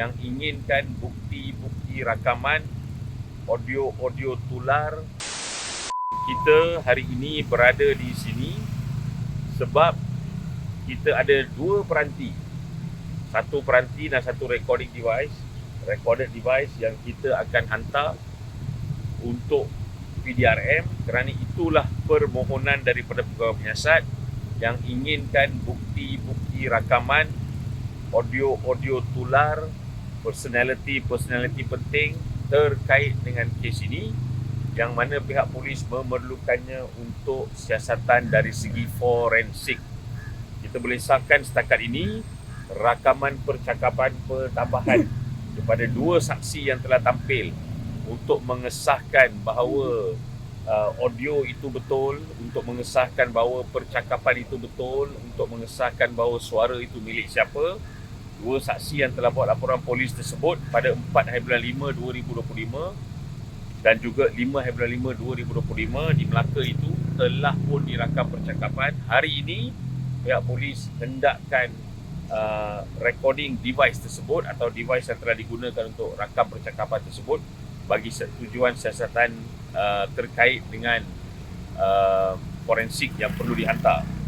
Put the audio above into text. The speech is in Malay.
yang inginkan bukti-bukti rakaman audio-audio tular. Kita hari ini berada di sini sebab kita ada dua peranti. Satu peranti dan satu recording device recorded device yang kita akan hantar untuk PDRM kerana itulah permohonan daripada pegawai penyiasat yang inginkan bukti-bukti rakaman audio-audio tular personality-personality penting terkait dengan kes ini yang mana pihak polis memerlukannya untuk siasatan dari segi forensik. Kita boleh sahkan setakat ini rakaman percakapan pertambahan kepada dua saksi yang telah tampil untuk mengesahkan bahawa uh, audio itu betul, untuk mengesahkan bahawa percakapan itu betul, untuk mengesahkan bahawa suara itu milik siapa. Dua saksi yang telah buat laporan polis tersebut pada 4 hari bulan 5 2025 dan juga 5 hari bulan 5 2025 di Melaka itu telah pun dirakam percakapan. Hari ini pihak polis hendakkan uh, recording device tersebut atau device yang telah digunakan untuk rakam percakapan tersebut bagi tujuan siasatan uh, terkait dengan uh, forensik yang perlu dihantar